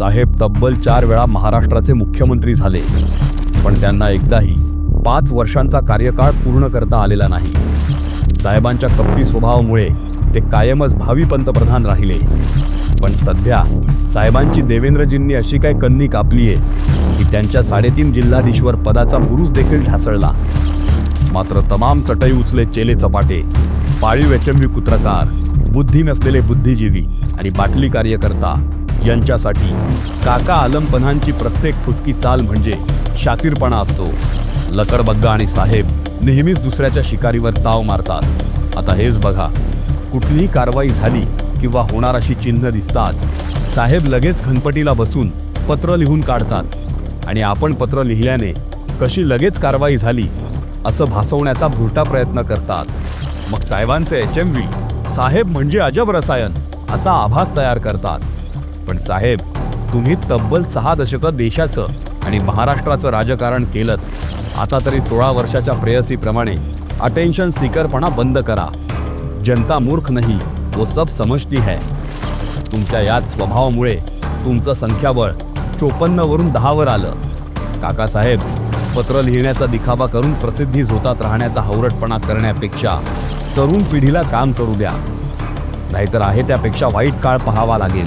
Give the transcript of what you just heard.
साहेब तब्बल चार वेळा महाराष्ट्राचे मुख्यमंत्री झाले. पण त्यांना एकदाही पाच वर्षांचा कार्यकाळ पूर्ण करता आलेला नाही. साहेबांच्या कपटी स्वभावामुळे ते कायमच भावी पंतप्रधान राहिले. पण सध्या साहेबांची देवेंद्रजींनी अशी काय कन्नी कापली आहे की त्यांच्या साडेतीन जिल्हाधीश्वर पदाचा बुरुज देखील ढासळला. मात्र तमाम चटई उचले चेले चपाटे पाळीव वेचंबी कुत्रकार बुद्धी नसलेले बुद्धिजीवी आणि बाटली कार्यकर्ता यांच्यासाठी काका आलमपणांची प्रत्येक फुसकी चाल म्हणजे शातीरपणा असतो. लकडबग्गा आणि साहेब नेहमीच दुसऱ्याच्या शिकारीवर ताव मारतात. आता हेच बघा कुठलीही कारवाई झाली किंवा होणार अशी चिन्ह दिसताच साहेब लगेच खनपटीला बसून पत्र लिहून काढतात. आणि आपण पत्र लिहिल्याने कशी लगेच कारवाई झाली असं भासवण्याचा भुरटा प्रयत्न करतात. मग साहेबांचे एच एम व्ही साहेब म्हणजे अजब रसायन असा आभास तयार करतात. पण साहेब तुम्ही तब्बल सहा दशकं देशाचं आणि महाराष्ट्राचं राजकारण केलं आता तरी सोळा वर्षाच्या प्रेयसीप्रमाणे अटेन्शन सीकरपणा बंद करा. जनता मूर्ख नाही वो सब समजती है. तुमच्या याच स्वभावामुळे तुमचं संख्याबळ चोपन्नवरून दहावर आलं. काकासाहेब पत्र लिहिण्याचा दिखावा करून प्रसिद्धी झोतात राहण्याचा हवरटपणा करण्यापेक्षा तरुण पिढीला काम करू द्या. नाहीतर आहे त्यापेक्षा वाईट काळ पाहावा लागेल.